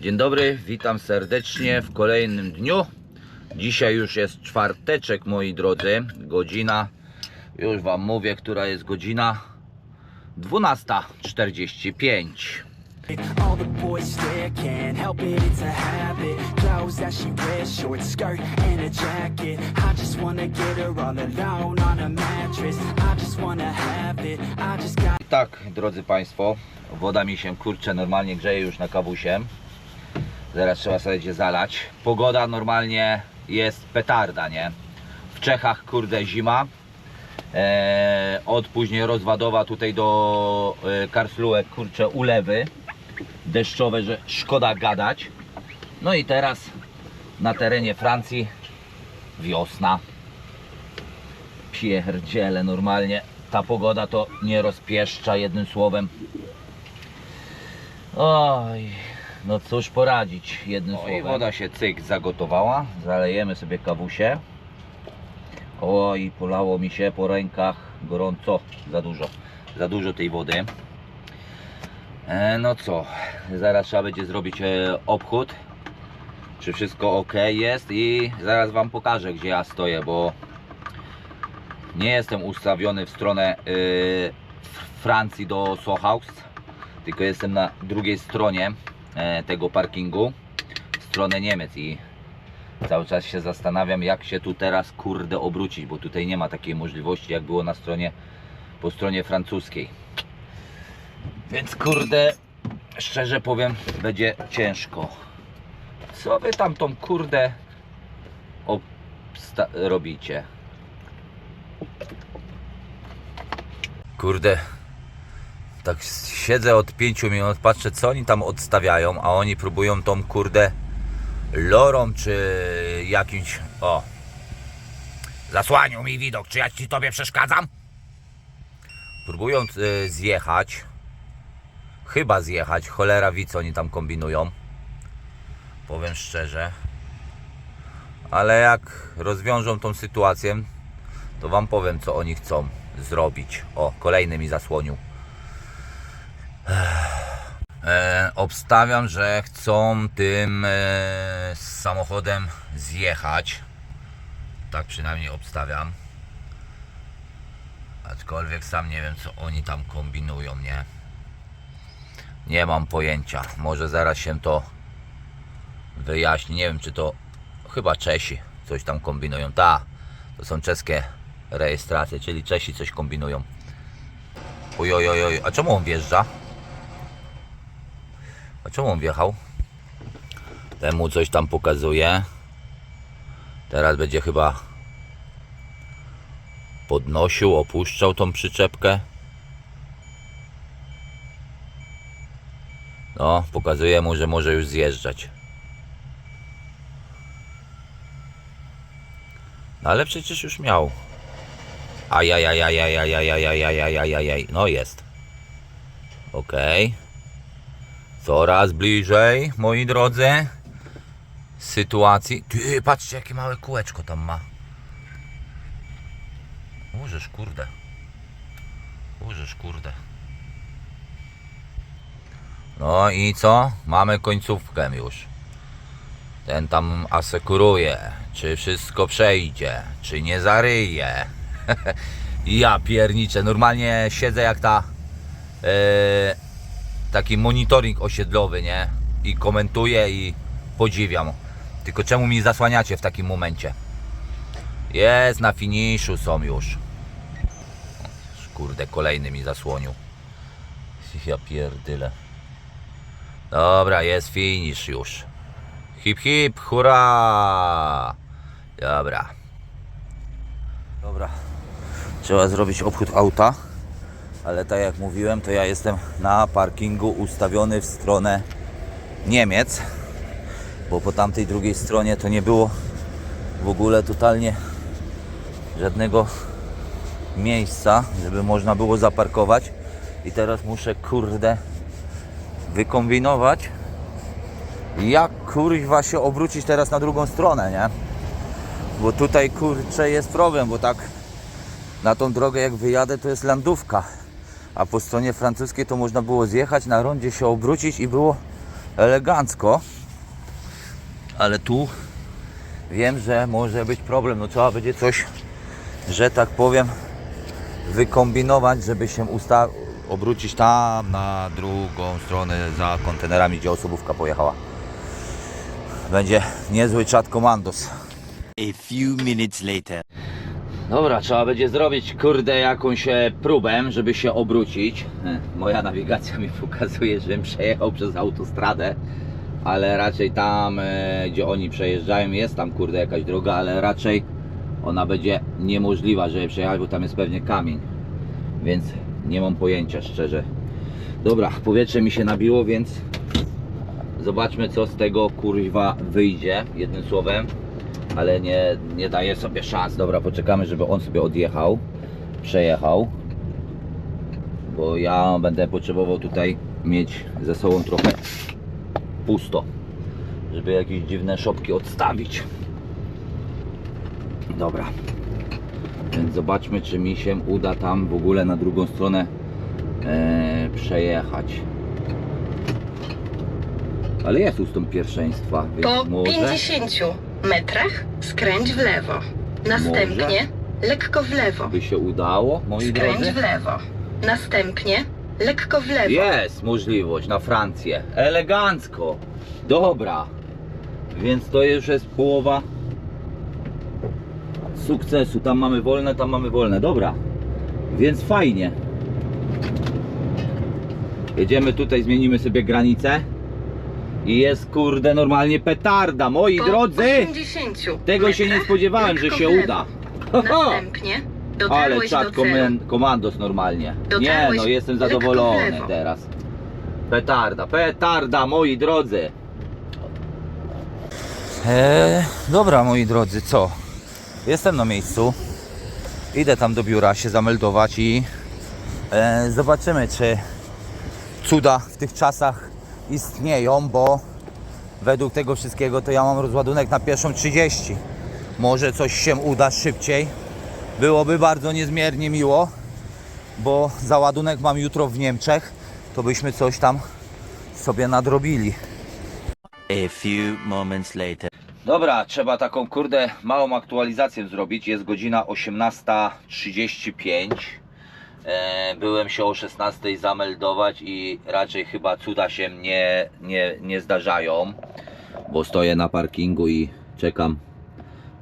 Dzień dobry, witam serdecznie w kolejnym dniu. Dzisiaj już jest czwarteczek, moi drodzy. Godzina, już Wam mówię, która jest godzina 12.45. I tak, drodzy Państwo, woda mi się kurczę normalnie grzeje już na kawusie. Zaraz trzeba sobie zalać. Pogoda normalnie jest petarda, nie? W Czechach, kurde, zima. Eee, od później rozwadowa tutaj do e, Karlsruhe, kurczę, ulewy deszczowe, że szkoda gadać. No i teraz na terenie Francji wiosna. Pierdziele, normalnie ta pogoda to nie rozpieszcza jednym słowem. Oj, no cóż poradzić jednym słowem. I woda się cyk zagotowała. Zalejemy sobie kawusie. Oj, polało mi się po rękach gorąco. Za dużo. Za dużo tej wody. E, no co, zaraz trzeba będzie zrobić e, obchód. Czy wszystko ok jest i zaraz Wam pokażę gdzie ja stoję, bo nie jestem ustawiony w stronę y, Francji do Sohaus, tylko jestem na drugiej stronie e, tego parkingu, w stronę Niemiec i cały czas się zastanawiam jak się tu teraz kurde obrócić, bo tutaj nie ma takiej możliwości jak było na stronie po stronie francuskiej. Więc kurde, szczerze powiem, będzie ciężko. Co wy tam tą kurde robicie? Kurde, tak siedzę od 5 minut, patrzę co oni tam odstawiają, a oni próbują tą kurde lorą czy jakimś, o, zasłanił mi widok, czy ja ci tobie przeszkadzam? Próbują y, zjechać, chyba zjechać, cholera wie co oni tam kombinują, powiem szczerze. Ale jak rozwiążą tą sytuację, to wam powiem co oni chcą zrobić. O, kolejny mi zasłonił. E, obstawiam, że chcą tym e, samochodem zjechać. Tak przynajmniej obstawiam. Aczkolwiek sam nie wiem co oni tam kombinują, nie? Nie mam pojęcia. Może zaraz się to wyjaśni. Nie wiem czy to chyba Czesi coś tam kombinują. Ta, to są czeskie rejestracje, czyli Czesi coś kombinują. Oj, oj, oj, oj. a czemu on wjeżdża? A czemu on wjechał? Temu coś tam pokazuje. Teraz będzie chyba podnosił, opuszczał tą przyczepkę. No, pokazuje mu, że może już zjeżdżać. No ale przecież już miał. Ajajajajajajajajajajajajajaj. No jest. Okej. Coraz bliżej, moi drodzy. Sytuacji. Ty, patrzcie, jakie małe kółeczko tam ma. Użysz, kurde. Użysz, kurde. No i co? Mamy końcówkę już. Ten tam asekuruje, czy wszystko przejdzie, czy nie zaryje. ja pierniczę, normalnie siedzę jak ta e, taki monitoring osiedlowy, nie? I komentuję i podziwiam. Tylko czemu mi zasłaniacie w takim momencie? Jest na finiszu są już. Kurde, kolejny mi zasłonił. Ja pierdyle. Dobra, jest finish już. Hip hip, hurra! Dobra. Dobra. Trzeba zrobić obchód auta. Ale tak jak mówiłem, to ja jestem na parkingu ustawiony w stronę Niemiec. Bo po tamtej drugiej stronie to nie było w ogóle totalnie żadnego miejsca, żeby można było zaparkować. I teraz muszę, kurde, wykombinować, jak kurwa się obrócić teraz na drugą stronę, nie? Bo tutaj kurczę jest problem, bo tak na tą drogę jak wyjadę to jest landówka. A po stronie francuskiej to można było zjechać na rondzie, się obrócić i było elegancko. Ale tu wiem, że może być problem. No trzeba będzie coś, że tak powiem, wykombinować, żeby się usta- obrócić tam na drugą stronę za kontenerami, gdzie osobówka pojechała. Będzie niezły czat komandos. A few minutes later. Dobra, trzeba będzie zrobić kurde jakąś e, próbę, żeby się obrócić. E, Moja nawigacja mi pokazuje, żebym przejechał przez autostradę, ale raczej tam, e, gdzie oni przejeżdżają, jest tam kurde jakaś droga, ale raczej ona będzie niemożliwa, żeby przejechać, bo tam jest pewnie kamień. Więc nie mam pojęcia szczerze. Dobra, powietrze mi się nabiło, więc zobaczmy co z tego kurwa wyjdzie, jednym słowem ale nie, nie daje sobie szans. Dobra, poczekamy, żeby on sobie odjechał, przejechał, bo ja będę potrzebował tutaj mieć ze sobą trochę pusto, żeby jakieś dziwne szopki odstawić. Dobra, więc zobaczmy, czy mi się uda tam w ogóle na drugą stronę e, przejechać. Ale jest ustąp pierwszeństwa, więc Po może... 50 metrach skręć w lewo. Następnie lekko w lewo. by się udało, moi Skręć drodzy? w lewo. Następnie lekko w lewo. Jest możliwość na Francję. Elegancko. Dobra. Więc to już jest połowa sukcesu. Tam mamy wolne, tam mamy wolne. Dobra. Więc fajnie. Jedziemy tutaj, zmienimy sobie granicę. I jest kurde normalnie petarda. Moi Po drodzy, 80 tego się nie metrach spodziewałem, że lekko się w lewo. uda. Następnie Ale dotarłeś czat do celu. komen- komandos normalnie. Nie Dotarłeś no, jestem lekko w zadowolony lewo. teraz. Petarda, petarda, moi drodzy. Eee, dobra, moi drodzy, co? Jestem na miejscu. Idę tam do biura się zameldować i e, zobaczymy, czy cuda w tych czasach istnieją, bo według tego wszystkiego to ja mam rozładunek na pierwszą 30. Może coś się uda szybciej. Byłoby bardzo niezmiernie miło, bo załadunek mam jutro w Niemczech, to byśmy coś tam sobie nadrobili. A few moments later. Dobra, trzeba taką kurde małą aktualizację zrobić. Jest godzina 18.35. E, byłem się o 16.00 zameldować i raczej chyba cuda się nie, nie, nie zdarzają, bo stoję na parkingu i czekam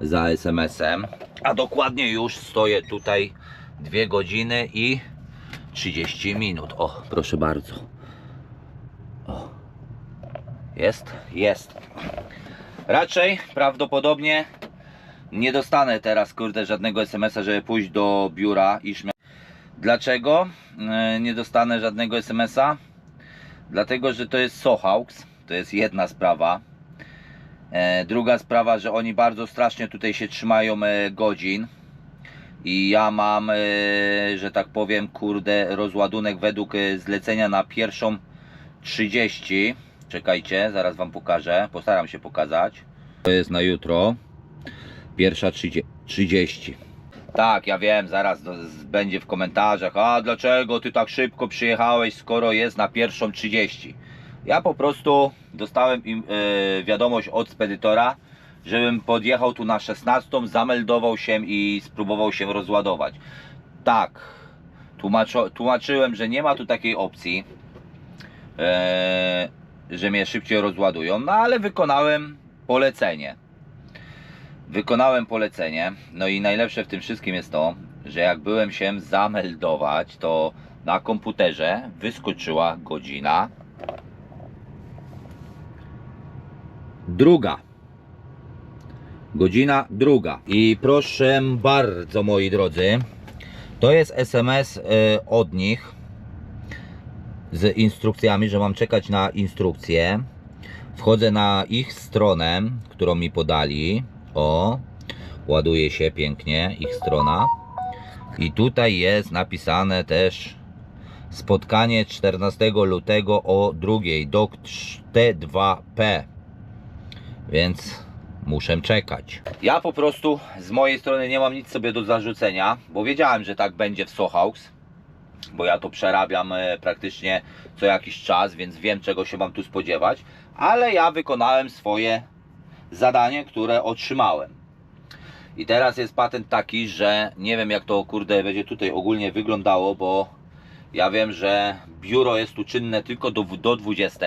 za SMS-em. A dokładnie już stoję tutaj 2 godziny i 30 minut. O, proszę bardzo. O. Jest? Jest. Raczej prawdopodobnie nie dostanę teraz kurde żadnego SMS-a, żeby pójść do biura i. Dlaczego e, nie dostanę żadnego SMS-a? Dlatego, że to jest Sohawks. To jest jedna sprawa. E, druga sprawa, że oni bardzo strasznie tutaj się trzymają e, godzin. I ja mam, że tak powiem, kurde, rozładunek według zlecenia na pierwszą 30. Czekajcie, zaraz Wam pokażę. Postaram się pokazać. To jest na jutro. Pierwsza 30. 30. Tak, ja wiem, zaraz będzie w komentarzach. A dlaczego Ty tak szybko przyjechałeś, skoro jest na pierwszą 30? Ja po prostu dostałem im, e, wiadomość od spedytora, żebym podjechał tu na 16, zameldował się i spróbował się rozładować. Tak, tłumaczo, tłumaczyłem, że nie ma tu takiej opcji e, że mnie szybciej rozładują, no ale wykonałem polecenie. Wykonałem polecenie, no i najlepsze w tym wszystkim jest to, że jak byłem się zameldować, to na komputerze wyskoczyła godzina druga. Godzina druga. I proszę bardzo, moi drodzy, to jest SMS e, od nich z instrukcjami, że mam czekać na instrukcję. Wchodzę na ich stronę, którą mi podali. O, ładuje się pięknie ich strona. I tutaj jest napisane też spotkanie 14 lutego o drugiej do T2P. Więc muszę czekać. Ja po prostu z mojej strony nie mam nic sobie do zarzucenia, bo wiedziałem, że tak będzie w Sohawks. bo ja to przerabiam e, praktycznie co jakiś czas, więc wiem czego się mam tu spodziewać, ale ja wykonałem swoje zadanie, które otrzymałem. I teraz jest patent taki, że nie wiem jak to kurde będzie tutaj ogólnie wyglądało, bo ja wiem, że biuro jest tu czynne tylko do, do 20.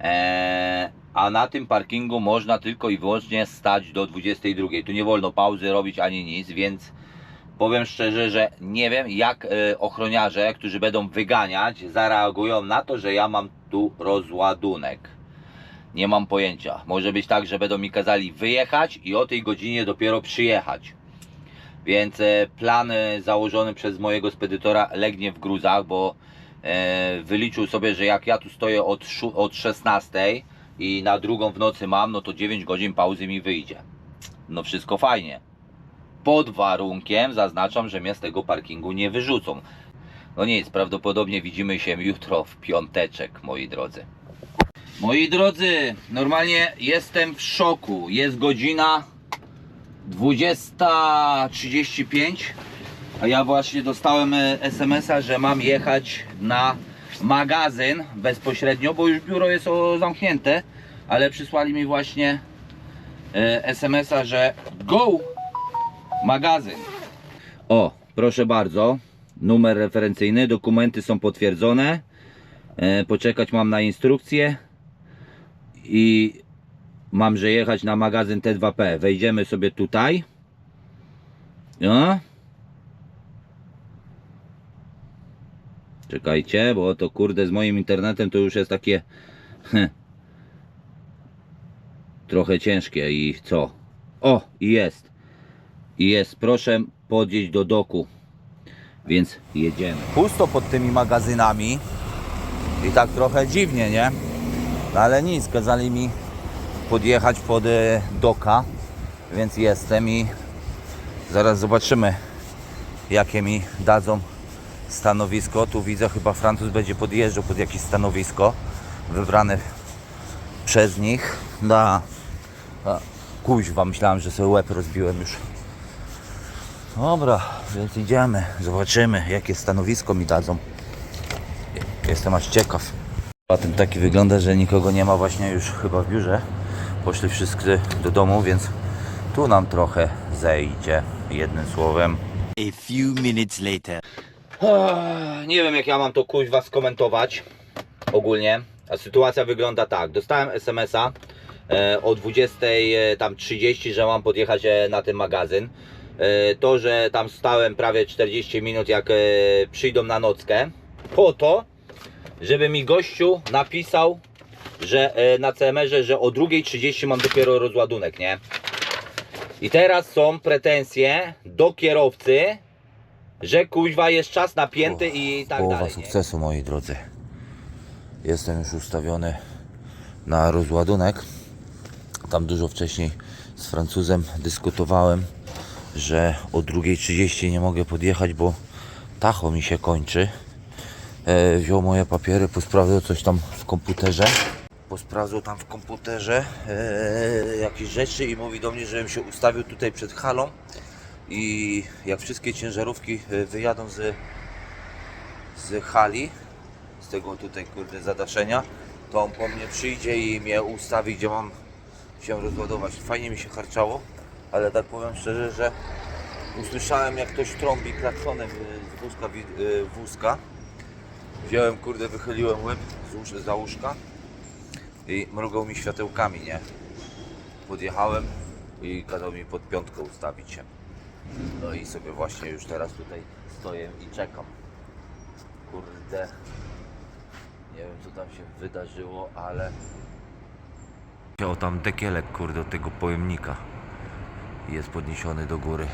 Eee, a na tym parkingu można tylko i wyłącznie stać do 22. Tu nie wolno pauzy robić ani nic, więc powiem szczerze, że nie wiem jak e, ochroniarze, którzy będą wyganiać, zareagują na to, że ja mam tu rozładunek. Nie mam pojęcia. Może być tak, że będą mi kazali wyjechać i o tej godzinie dopiero przyjechać. Więc e, plan e, założony przez mojego spedytora legnie w gruzach, bo e, wyliczył sobie, że jak ja tu stoję od, szu- od 16 i na drugą w nocy mam, no to 9 godzin pauzy mi wyjdzie. No wszystko fajnie. Pod warunkiem, zaznaczam, że mnie z tego parkingu nie wyrzucą. No nic, prawdopodobnie widzimy się jutro w piąteczek, moi drodzy. Moi drodzy, normalnie jestem w szoku. Jest godzina 20.35, a ja właśnie dostałem e, SMS-a, że mam jechać na magazyn bezpośrednio, bo już biuro jest zamknięte, ale przysłali mi właśnie e, SMS-a, że go magazyn. O, proszę bardzo, numer referencyjny, dokumenty są potwierdzone. E, poczekać mam na instrukcję i mam, że jechać na magazyn T2P. Wejdziemy sobie tutaj. No. Czekajcie, bo to kurde z moim internetem to już jest takie heh, trochę ciężkie i co? O, i jest. I jest, proszę podjeść do doku. Więc jedziemy. Pusto pod tymi magazynami. I tak trochę dziwnie, nie? No ale nic, kazali mi podjechać pod e, doka, więc jestem i zaraz zobaczymy jakie mi dadzą stanowisko. Tu widzę chyba Francuz będzie podjeżdżał pod jakieś stanowisko wybrane przez nich. Da. A, Kuźwa, myślałem, że sobie łeb rozbiłem już. Dobra, więc idziemy, zobaczymy jakie stanowisko mi dadzą. Jestem aż ciekaw. Patent taki wygląda, że nikogo nie ma właśnie już chyba w biurze. Poszli wszyscy do domu, więc tu nam trochę zejdzie. Jednym słowem. A few minutes later. Nie wiem jak ja mam to kuźwa skomentować ogólnie. A sytuacja wygląda tak. Dostałem SMS-a e, o 20 e, tam 30, że mam podjechać e, na ten magazyn. To, że tam stałem prawie 40 minut jak przyjdą na nockę. Po to, żeby mi gościu napisał, że e, na CMR-ze, że o 2.30 mam dopiero rozładunek, nie? I teraz są pretensje do kierowcy, że kuźwa jest czas napięty i tak Połowa dalej. nie? sukcesu, moi drodzy. Jestem już ustawiony na rozładunek. Tam dużo wcześniej z Francuzem dyskutowałem, że o 2.30 nie mogę podjechać, bo tacho mi się kończy. E, wziął moje papiery, posprawdzał coś tam w komputerze. Posprawdzał tam w komputerze e, jakieś rzeczy i mówi do mnie, żebym się ustawił tutaj przed halą i jak wszystkie ciężarówki e, wyjadą z, z hali, z tego tutaj kurde zadaszenia, to on po mnie przyjdzie i mnie ustawi, gdzie mam się rozładować. Fajnie mi się harczało, ale tak powiem szczerze, że usłyszałem jak ktoś trąbi klaksonem e, z wózka, wózka. Wziąłem kurde, wychyliłem łeb z za łóżka i mrugał mi światełkami, nie? Podjechałem i kazał mi pod piątkę ustawić się. No i sobie właśnie już teraz tutaj stoję i czekam. Kurde. Nie wiem co tam się wydarzyło, ale... O tam dekielek kurde od tego pojemnika jest podniesiony do góry.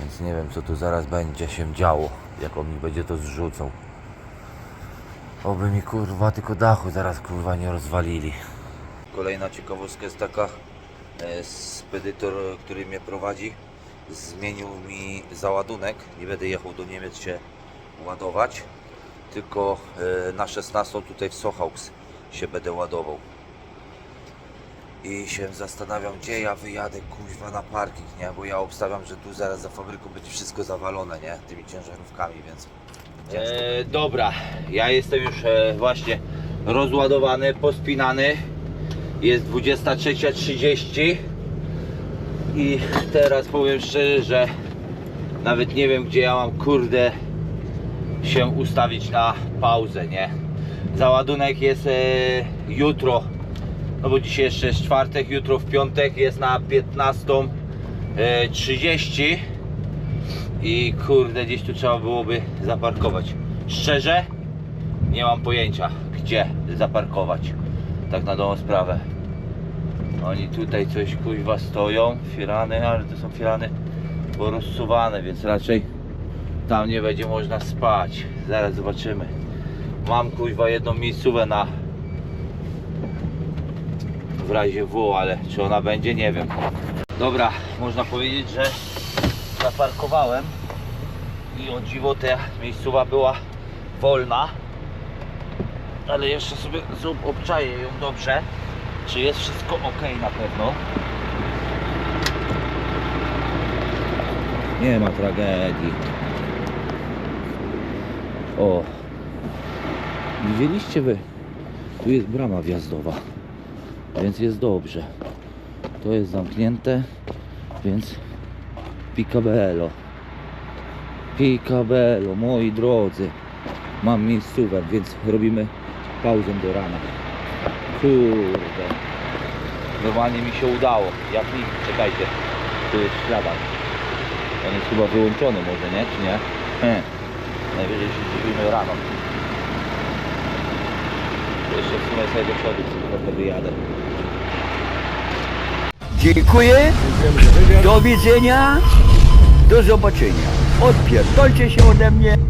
Więc nie wiem co tu zaraz będzie się działo, jak on mi będzie to zrzucał. Oby mi kurwa tylko dachu zaraz kurwa nie rozwalili. Kolejna ciekawostka jest taka, e, spedytor, który mnie prowadzi, zmienił mi załadunek. Nie będę jechał do Niemiec się ładować, tylko e, na 16 tutaj w Sochaux się będę ładował. i się zastanawiam, gdzie ja wyjadę kuźwa na parking, nie? Bo ja obstawiam, że tu zaraz za fabryką będzie wszystko zawalone, nie? Tymi ciężarówkami, więc... E, dobra, ja jestem już e, właśnie rozładowany, pospinany. Jest 23.30 i teraz powiem szczerze, że nawet nie wiem gdzie ja mam kurde się ustawić na pauzę, nie? Załadunek jest e, jutro, no bo dzisiaj jeszcze jest czwartek, jutro w piątek jest na 15.30 i kurde gdzieś tu trzeba byłoby zaparkować. Szczerze nie mam pojęcia gdzie zaparkować. Tak na dobrą sprawę. Oni tutaj coś kuźwa stoją, firany, ale to są firany porozsuwane, więc raczej tam nie będzie można spać. Zaraz zobaczymy. Mam kuźwa jedną miejscówę na w razie W, ale czy ona będzie, nie wiem. Dobra, można powiedzieć, że zaparkowałem i o dziwo ta miejscowa była wolna ale jeszcze sobie zob- obczaję ją dobrze. Czy jest wszystko ok na pewno? Nie ma tragedii. O widzieliście wy? Tu jest brama wjazdowa więc jest dobrze. To jest zamknięte więc Picabello. Picabello, moi drodzy. Mam miejscówę, więc robimy pauzę do rana. Kurde. Normalnie mi się udało. Jak mi, czekajcie. Tu jest śladak. On jest chyba wyłączony może, nie? Czy nie? He. Najwyżej się zdziwimy rano. Jeszcze w sumie sobie do przodu trochę wyjadę. Dziękuję. Do widzenia. Do zobaczenia. Odpierdolcie się ode mnie.